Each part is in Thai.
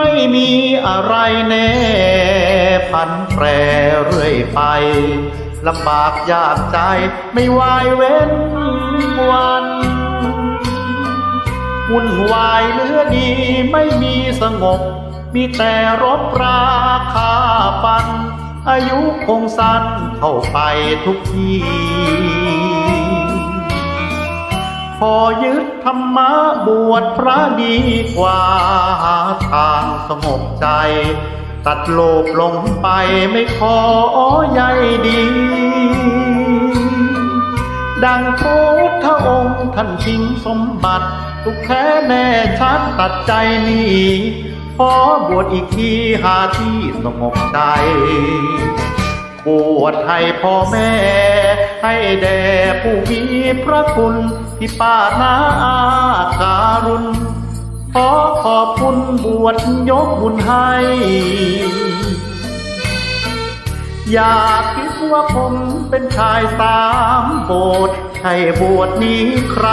ไม่มีอะไรแน่พันแปรเรื่อยไปลำบากยากใจไม่วายเว้นวันวุ่นวายเหลือดีไม่มีสงบ มีแต่รบราคาฟัน อายุคงสั้นเข้าไปทุกที ขอยึดธรรมะบวชพระดีกว่าทางสงบใจ ตัดโลภลงไปไม่ขอใยดี ดังพุทธองค์ท่านทิ้งสมบัติ ทุกแท้แน่ชัดตัดใจนี้ขอบวชอีกทีหาที่สงบใจบวชให้พ่อแม่ ให้แด่ผู้มีพระคุณ ที่ป้านาอาการุณขอขอบคุณบวชยกบุญให้ อย่าคิดว่าผมเป็นชายสามโบสถ์ให้บวชนี้ใคร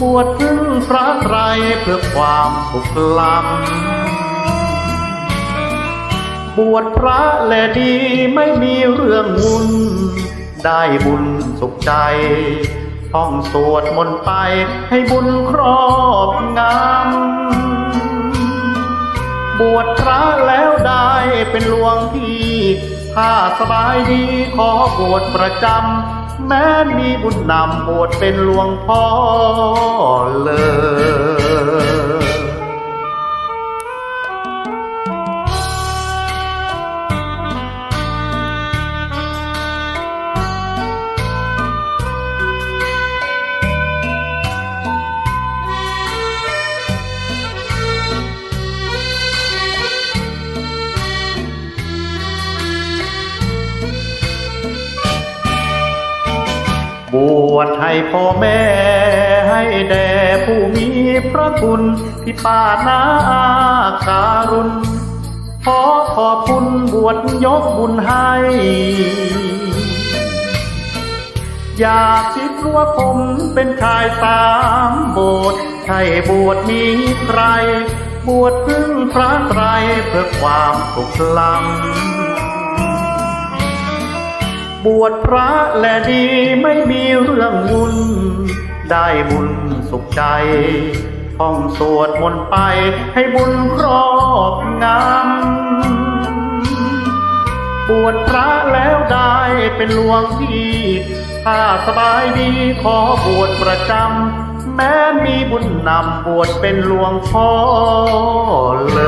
บวชถึงพระไตรเพื่อความสุขล้ำบวชพระแลดีไม่มีเรื่องวุ่นได้บุญสุขใจ ท่องสวดมนต์ไปให้บุญครอบงำบวชพระแล้วได้เป็นหลวงพี่ถ้าสบายดีขอบวชประจำแม้มีบุญนำบวชเป็นหลวงพ่อเลย วชให้พ่อแม่ ให้แด่ผู้มีพระคุณที่ป้านาอาการุณ ขอขอบคุณบวชยกบุญให้ อย่าคิดว่าผมเป็นชายสามโบสถ์ใช่บวชมีใคร บวชพึ่งพระไตรเพื่อความสุขล้ำ บวชพระและดีไม่มีเรื่องวุ่น ได้บุญสุขใจท่องสวดมนต์ไปให้บุญครอบงำบวชพระแล้วได้เป็นหลวงพี่ถ้าสบายดีขอบวชประจำ แม้มีบุญนำบวชเป็นหลวงพ่อเลย